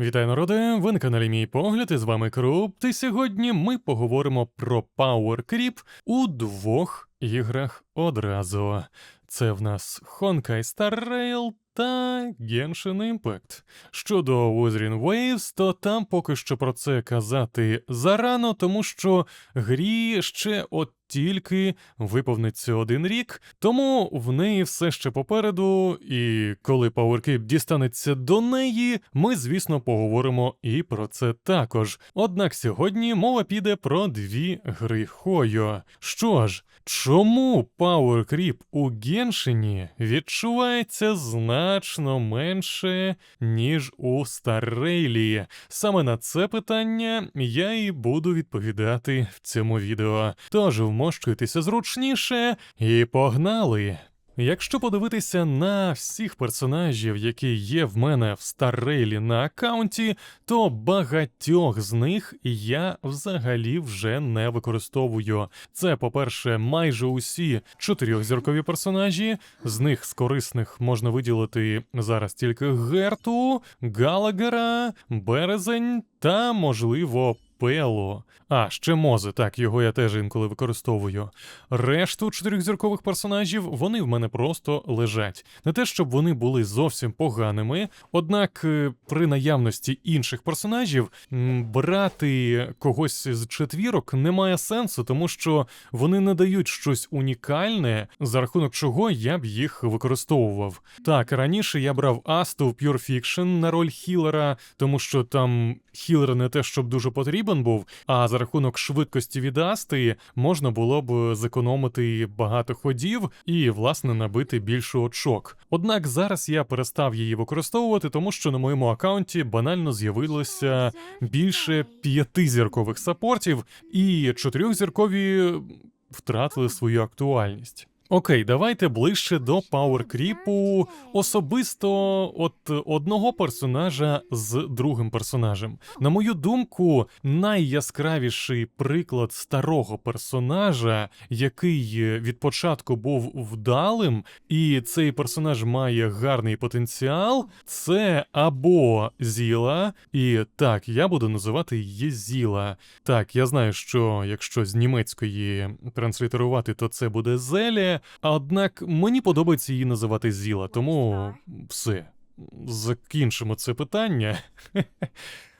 Вітаю, народи! Ви на каналі Мій Погляд, і з вами Круп. І сьогодні ми поговоримо про Power Creep у двох іграх одразу. Це в нас Honkai Star Rail та Genshin Impact. Щодо Wuthering Waves, то там поки що про це казати зарано, тому що грі ще от тільки виповниться один рік, тому в неї все ще попереду, і коли PowerCreep дістанеться до неї, ми, звісно, поговоримо і про це також. Однак сьогодні мова піде про дві гри Хойо. Що ж, чому PowerCreep у Геншині відчувається значно менше, ніж у Старрейлі? Саме на це питання я і буду відповідати в цьому відео. Тож вмощуйтеся зручніше і погнали! Якщо подивитися на всіх персонажів, які є в мене в Старрейлі на аккаунті, то багатьох з них я взагалі вже не використовую. Це, по-перше, майже усі чотирьохзіркові персонажі. З них з корисних можна виділити зараз тільки Герту, Галагера, Березень та, можливо, Пело. А, ще Мози, так, його я теж інколи використовую. Решту чотирьохзіркових персонажів вони в мене просто лежать. Не те, щоб вони були зовсім поганими, однак е, при наявності інших персонажів брати когось з четвірок немає сенсу, тому що вони не дають щось унікальне, за рахунок чого я б їх використовував. Так, раніше я брав Асту в Pure Fiction на роль хілера, тому що там хілер не те, щоб дуже потрібен був, а за рахунок швидкості від Асти можна було б зекономити багато ходів і, власне, набити більше очок. Однак зараз я перестав її використовувати, тому що на моєму аккаунті банально з'явилося більше п'ятизіркових саппортів, і чотирьохзіркові втратили свою актуальність. Окей, давайте ближче до пауеркріпу особисто от одного персонажа з другим персонажем. На мою думку, найяскравіший приклад старого персонажа, який від початку був вдалим, і цей персонаж має гарний потенціал, це або Зіла, і так, я буду називати її Зіла. Так, я знаю, що якщо з німецької транслітерувати, то це буде Зелі. Однак мені подобається її називати Зіла, тому все. Закінчимо це питання.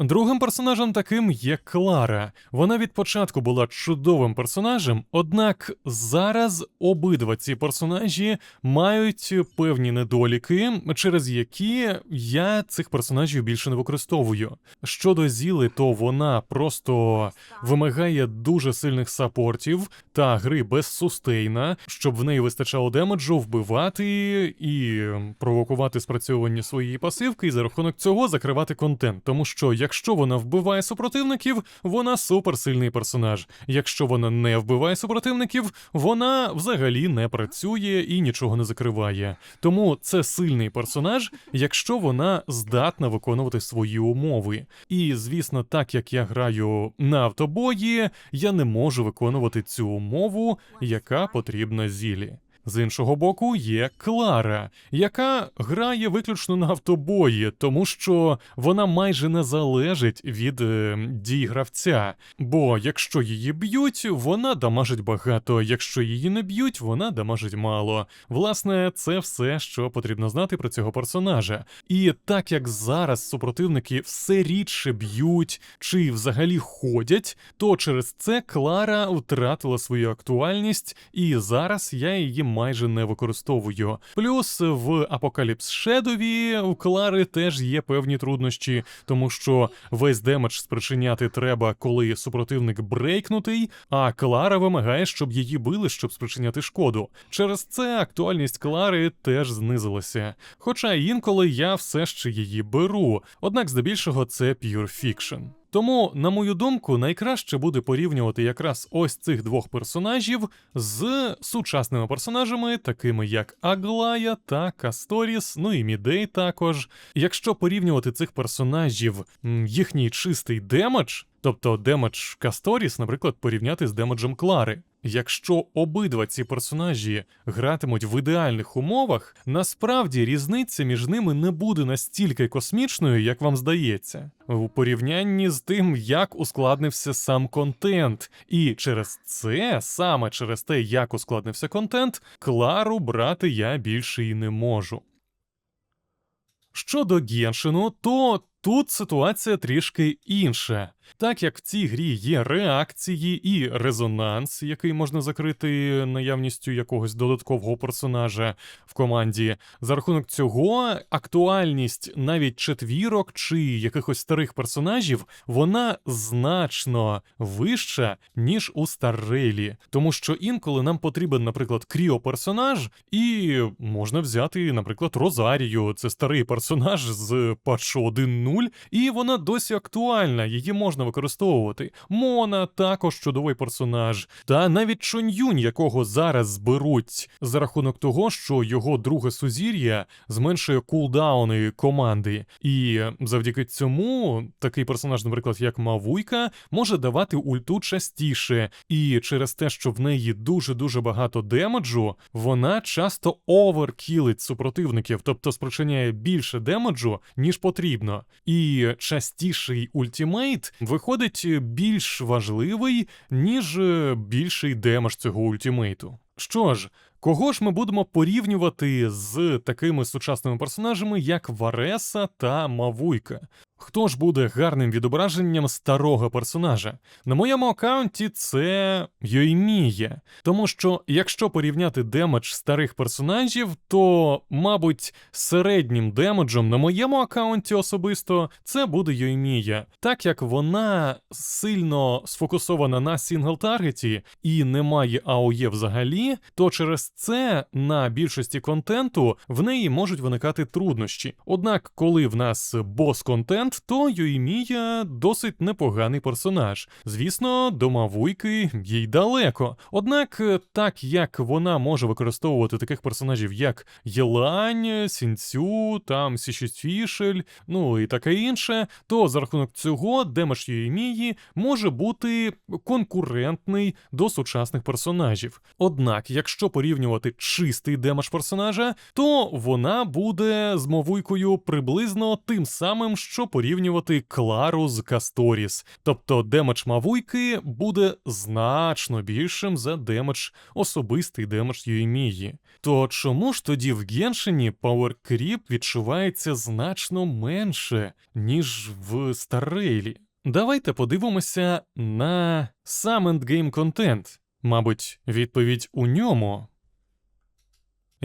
Другим персонажем таким є Клара. Вона від початку була чудовим персонажем, однак зараз обидва ці персонажі мають певні недоліки, через які я цих персонажів більше не використовую. Щодо Зіли, то вона просто вимагає дуже сильних сапортів та гри без сустейна, щоб в неї вистачало демеджу вбивати і провокувати спрацьовування своєї пасивки, і за рахунок цього закривати контент, тому що якщо вона вбиває супротивників, вона суперсильний персонаж. Якщо вона не вбиває супротивників, вона взагалі не працює і нічого не закриває. Тому це сильний персонаж, якщо вона здатна виконувати свої умови. І звісно, так як я граю на автобої, я не можу виконувати цю умову, яка потрібна зілі. З іншого боку, є Клара, яка грає виключно на автобої, тому що вона майже не залежить від е, дій гравця. Бо якщо її б'ють, вона дамажить багато. Якщо її не б'ють, вона дамажить мало. Власне, це все, що потрібно знати про цього персонажа. І так як зараз супротивники все рідше б'ють чи взагалі ходять, то через це Клара втратила свою актуальність, і зараз я її майже не використовую. Плюс в Apocalypse Shadow у Клари теж є певні труднощі, тому що весь демедж спричиняти треба, коли супротивник брейкнутий, а Клара вимагає, щоб її били, щоб спричиняти шкоду. Через це актуальність Клари теж знизилася. Хоча інколи я все ще її беру, однак здебільшого це Pure Fiction. Тому, на мою думку, найкраще буде порівнювати якраз ось цих двох персонажів з сучасними персонажами, такими як Аглая та Касторіс, ну і Мідей також. Якщо порівнювати цих персонажів, їхній чистий демедж, тобто демедж Касторіс, наприклад, порівняти з демеджем Клари. Якщо обидва ці персонажі гратимуть в ідеальних умовах, насправді різниця між ними не буде настільки космічною, як вам здається, у порівнянні з тим, як ускладнився сам контент. І через це, саме через те, як ускладнився контент, Клару брати я більше і не можу. Щодо Геншину, то тут ситуація трішки інша. Так як в цій грі є реакції і резонанс, який можна закрити наявністю якогось додаткового персонажа в команді, за рахунок цього актуальність навіть четвірок чи якихось старих персонажів, вона значно вища, ніж у Старрейлі. Тому що інколи нам потрібен, наприклад, кріо-персонаж, і можна взяти, наприклад, Розарію. Це старий персонаж з патчу 1.0, і вона досі актуальна, її можна використовувати. Мона також чудовий персонаж, та навіть Чон'юнь, якого зараз зберуть за рахунок того, що його друге сузір'я зменшує кулдауни команди. І завдяки цьому такий персонаж, наприклад, як Мавуйка, може давати ульту частіше, і через те, що в неї дуже дуже багато демеджу, вона часто оверкілить супротивників, тобто спричиняє більше демеджу, ніж потрібно. І частіший ультімейт виходить більш важливий, ніж е, більший демаж цього ультімейту. Що ж, кого ж ми будемо порівнювати з такими сучасними персонажами, як Вареса та Мавуйка? Хто ж буде гарним відображенням старого персонажа? На моєму аккаунті це Йоймія. Тому що, якщо порівняти демедж старих персонажів, то, мабуть, середнім демеджем на моєму аккаунті особисто це буде Йоймія, так як вона сильно сфокусована на сингл-таргеті і не має АОЄ взагалі, то через це на більшості контенту в неї можуть виникати труднощі. Однак, коли в нас бос-контент, то Юймія досить непоганий персонаж. Звісно, до Мавуйки їй далеко. Однак, так як вона може використовувати таких персонажів, як Єлань, Сінцю, там Сішіфішель, ну і таке інше, то за рахунок цього демедж Юймії може бути конкурентний до сучасних персонажів. Однак, якщо порівнювати чистий демедж персонажа, то вона буде з Мавуйкою приблизно тим самим, що порівнювати Клару з Касторіс. Тобто демедж Мавуйки буде значно більшим за демедж особистий демедж Юймії. То чому ж тоді в Геншині Power відчувається значно менше, ніж в Старрейлі? Давайте подивимося на сам ендгейм контент. Мабуть, відповідь у ньому.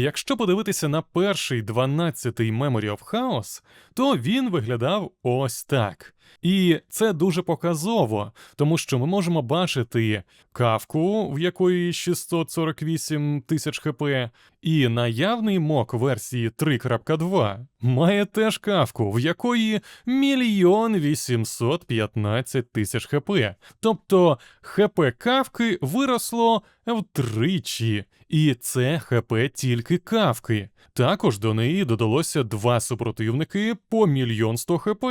Якщо подивитися на перший 12-й Memory of Chaos, то він виглядав ось так. І це дуже показово, тому що ми можемо бачити кавку, в якої 648 тисяч хп, і наявний мок версії 3.2 має теж кавку, в якої мільйон 815 тисяч хп. Тобто хп кавки виросло втричі, і це хп тільки кавки. Також до неї додалося два супротивники по мільйон 100 хп,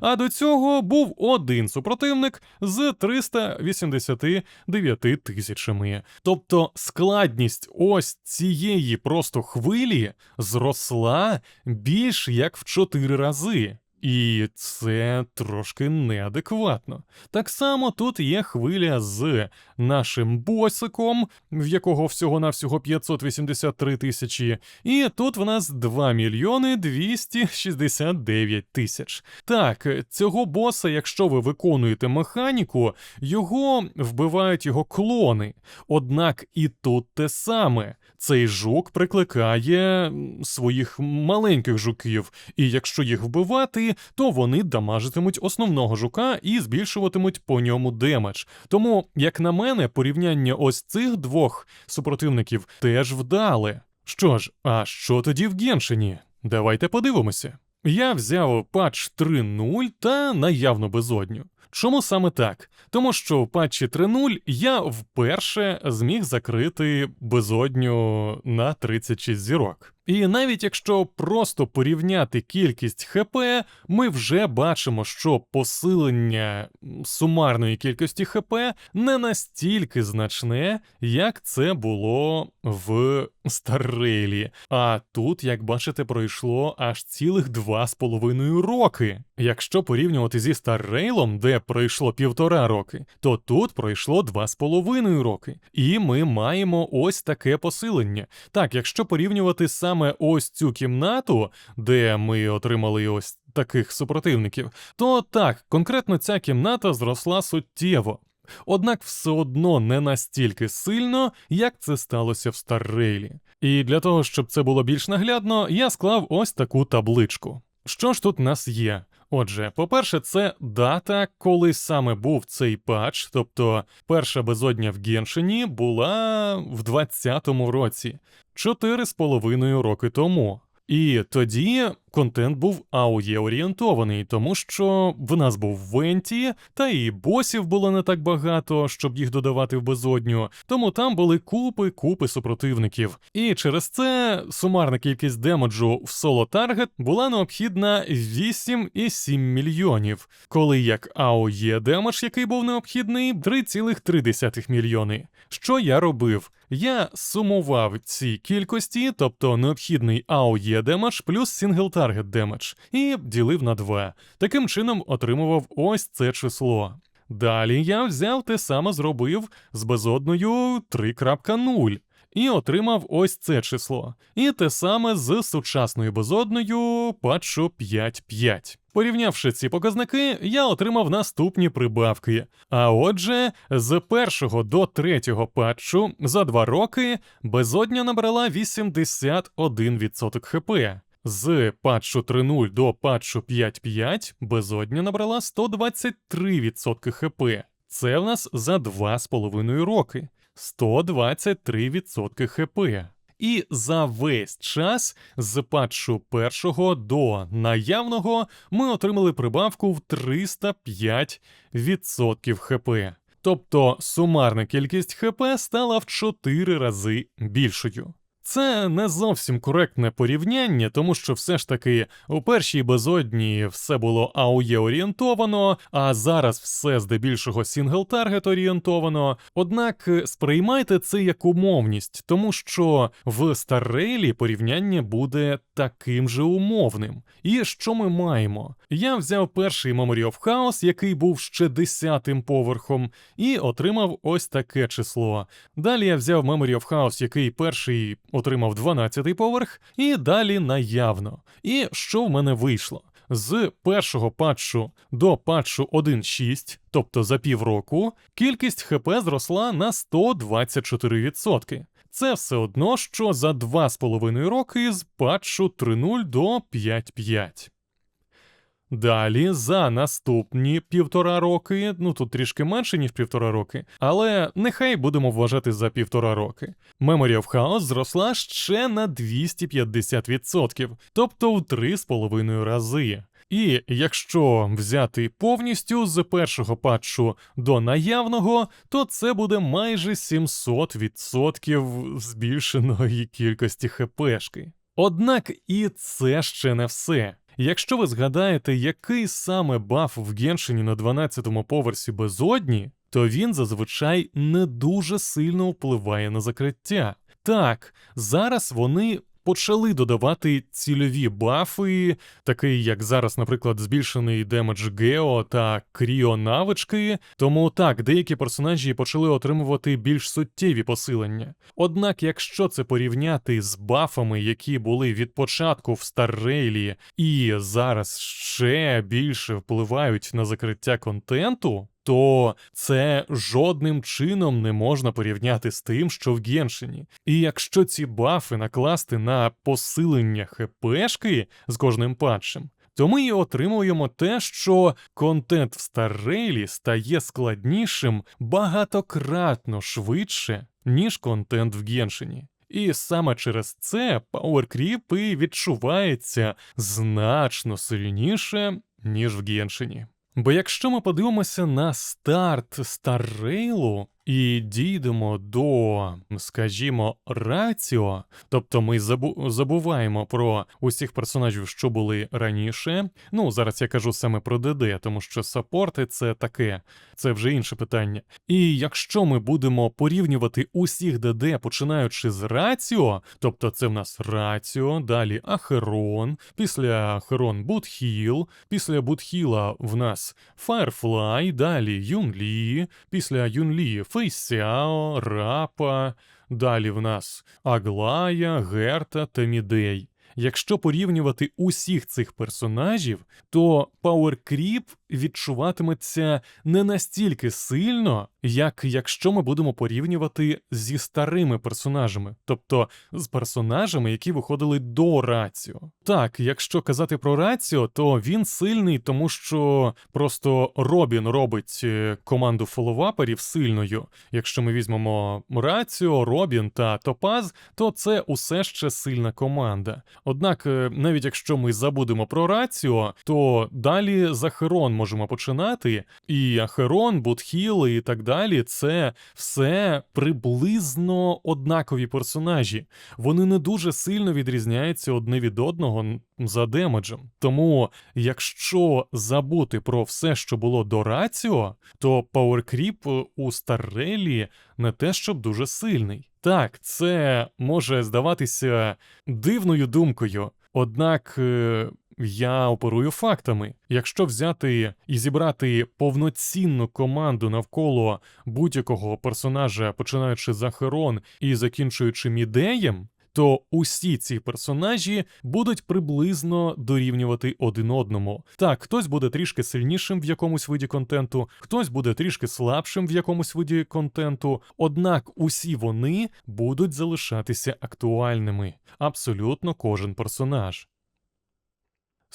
а до цього був один супротивник з 389 тисячами. Тобто складність ось цієї просто хвилі зросла більш як в 4 рази. І це трошки неадекватно. Так само тут є хвиля з нашим босиком, в якого всього-навсього 583 тисячі, і тут в нас 2 мільйони 269 тисяч. Так, цього боса, якщо ви виконуєте механіку, його вбивають його клони. Однак і тут те саме. Цей жук прикликає своїх маленьких жуків, і якщо їх вбивати, то вони дамажитимуть основного жука і збільшуватимуть по ньому демедж. Тому, як на мене, порівняння ось цих двох супротивників теж вдале. Що ж, а що тоді в Геншині? Давайте подивимося. Я взяв патч 3.0 та наявну безодню. Чому саме так? Тому що в патчі 3.0 я вперше зміг закрити безодню на 36 зірок. І навіть якщо просто порівняти кількість ХП, ми вже бачимо, що посилення сумарної кількості ХП не настільки значне, як це було в Старрейлі. А тут, як бачите, пройшло аж цілих два з половиною роки. Якщо порівнювати зі Старрейлом, де пройшло півтора роки, то тут пройшло два з половиною роки. І ми маємо ось таке посилення. Так, якщо порівнювати саме ось цю кімнату, де ми отримали ось таких супротивників, то так, конкретно ця кімната зросла суттєво. Однак все одно не настільки сильно, як це сталося в Старрейлі. І для того, щоб це було більш наглядно, я склав ось таку табличку. Що ж тут в нас є? Отже, по-перше, це дата, коли саме був цей патч, тобто перша безодня в Геншині була в 20-му році, чотири з половиною роки тому. І тоді контент був аує орієнтований, тому що в нас був Венті, та і босів було не так багато, щоб їх додавати в безодню, тому там були купи, купи супротивників. І через це сумарна кількість демеджу в соло таргет була необхідна 8,7 мільйонів, коли як АОЄ демедж, який був необхідний, 3,3 мільйони. Що я робив? Я сумував ці кількості, тобто необхідний AOE демедж плюс сингл таргет демедж, і ділив на 2. Таким чином отримував ось це число. Далі я взяв те саме зробив з безодною 3.0 і отримав ось це число. І те саме з сучасною безодною патчу 5.5. Порівнявши ці показники, я отримав наступні прибавки. А отже, з першого до третього патчу за два роки безодня набрала 81% хп. З патчу 3.0 до патчу 5.5 безодня набрала 123% хп. Це в нас за 2,5 роки. 123% хп. І за весь час з патчу першого до наявного ми отримали прибавку в 305% хп. Тобто сумарна кількість ХП стала в 4 рази більшою. Це не зовсім коректне порівняння, тому що все ж таки у першій безодні все було аує орієнтовано, а зараз все здебільшого сінгл-таргет орієнтовано. Однак сприймайте це як умовність, тому що в Старрейлі порівняння буде таким же умовним. І що ми маємо? Я взяв перший Memory of Chaos, який був ще десятим поверхом, і отримав ось таке число. Далі я взяв Memory of Chaos, який перший отримав 12-й поверх, і далі наявно. І що в мене вийшло? З першого патчу до патчу 1.6, тобто за півроку, кількість ХП зросла на 124%. Це все одно, що за 2,5 роки з патчу 3.0 до 5.5. Далі за наступні півтора роки, ну тут трішки менше, ніж півтора роки, але нехай будемо вважати за півтора роки. Memory of Chaos зросла ще на 250%, тобто в 3,5 рази. І якщо взяти повністю з першого патчу до наявного, то це буде майже 700% збільшеної кількості ХПшки. Однак і це ще не все. Якщо ви згадаєте, який саме баф в Геншині на 12-му поверсі безодні, то він зазвичай не дуже сильно впливає на закриття. Так, зараз вони почали додавати цільові бафи, такий як зараз, наприклад, збільшений демедж Гео та Кріо навички. Тому так, деякі персонажі почали отримувати більш суттєві посилення. Однак, якщо це порівняти з бафами, які були від початку в Старрейлі, і зараз ще більше впливають на закриття контенту то це жодним чином не можна порівняти з тим, що в Геншині. І якщо ці бафи накласти на посилення ХПшки з кожним патчем, то ми і отримуємо те, що контент в Старрейлі стає складнішим багатократно швидше, ніж контент в Геншині. І саме через це пауеркріп і відчувається значно сильніше, ніж в Геншині. Бо якщо ми подивимося на старт Старрейлу і дійдемо до, скажімо, раціо, тобто ми забу- забуваємо про усіх персонажів, що були раніше. Ну, зараз я кажу саме про ДД, тому що саппорти це таке, це вже інше питання. І якщо ми будемо порівнювати усіх ДД, починаючи з раціо, тобто це в нас раціо, далі Ахерон, після Ахерон Будхіл, після Будхіла в нас Firefly, далі Юнлі, після Юнлі Фейсяо, Рапа, далі в нас Аглая, Герта та Мідей. Якщо порівнювати усіх цих персонажів, то Creep відчуватиметься не настільки сильно, як якщо ми будемо порівнювати зі старими персонажами, тобто з персонажами, які виходили до Раціо. Так, якщо казати про Раціо, то він сильний, тому що просто Робін робить е, команду фоловаперів сильною. Якщо ми візьмемо Раціо, Робін та Топаз, то це усе ще сильна команда. Однак, е, навіть якщо ми забудемо про Раціо, то далі за Херон можемо починати, і Ахерон, Будхіл і так далі це все приблизно однакові персонажі. Вони не дуже сильно відрізняються одне від одного за демеджем. Тому, якщо забути про все, що було до Раціо, то пауеркріп у Старрелі не те, щоб дуже сильний. Так, це може здаватися дивною думкою, однак. Я оперую фактами. Якщо взяти і зібрати повноцінну команду навколо будь-якого персонажа, починаючи з Ахерон і закінчуючи мідеєм, то усі ці персонажі будуть приблизно дорівнювати один одному. Так, хтось буде трішки сильнішим в якомусь виді контенту, хтось буде трішки слабшим в якомусь виді контенту, однак усі вони будуть залишатися актуальними. Абсолютно кожен персонаж.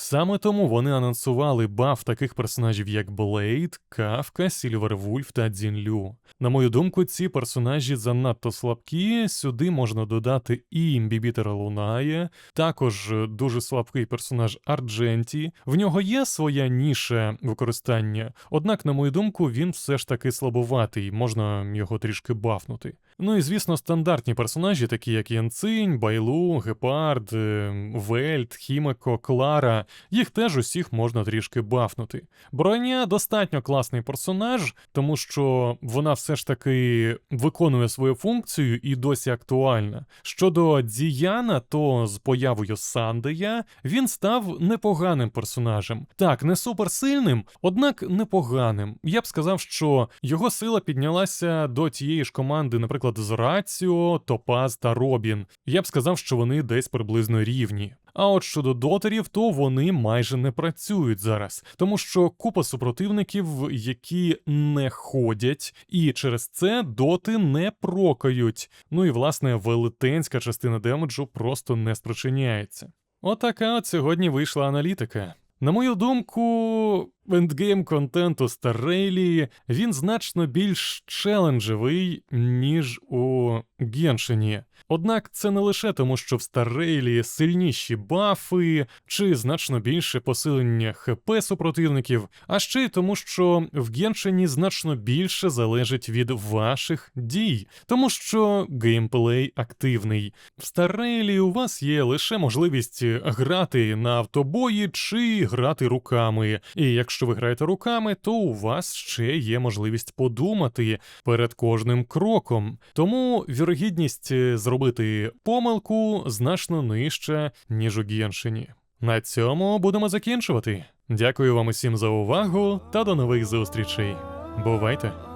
Саме тому вони анонсували баф таких персонажів, як Блейд, Кавка, Сільвервульф та Дзінлю. На мою думку, ці персонажі занадто слабкі. Сюди можна додати і імбібітера Лунає, також е, дуже слабкий персонаж Ардженті. В нього є своя ніша використання, однак, на мою думку, він все ж таки слабоватий, можна його трішки бафнути. Ну і звісно, стандартні персонажі, такі як Янцинь, Байлу, Гепард, е, Вельт, Хімеко, Клара, їх теж усіх можна трішки бафнути. Броня достатньо класний персонаж, тому що вона все ж таки виконує свою функцію і досі актуальна. Щодо Діяна, то з появою Сандея він став непоганим персонажем. Так, не суперсильним, однак непоганим. Я б сказав, що його сила піднялася до тієї ж команди, наприклад, з Раціо, Топаз та Робін. Я б сказав, що вони десь приблизно рівні. А от щодо дотерів, то вони майже не працюють зараз, тому що купа супротивників, які не ходять, і через це доти не прокають. Ну і власне велетенська частина демеджу просто не спричиняється. Отака от сьогодні вийшла аналітика. На мою думку, ендгейм контенту Старрейлі він значно більш челенджевий, ніж у Геншині. Однак це не лише тому, що в Старрейлі сильніші бафи чи значно більше посилення ХП супротивників, а ще й тому, що в Геншині значно більше залежить від ваших дій, тому що геймплей активний. В Старрейлі у вас є лише можливість грати на автобої чи грати руками. І якщо ви граєте руками, то у вас ще є можливість подумати перед кожним кроком. Тому вірогідність е, зробити помилку значно нижча, ніж у Геншині. На цьому будемо закінчувати. Дякую вам усім за увагу та до нових зустрічей. Бувайте!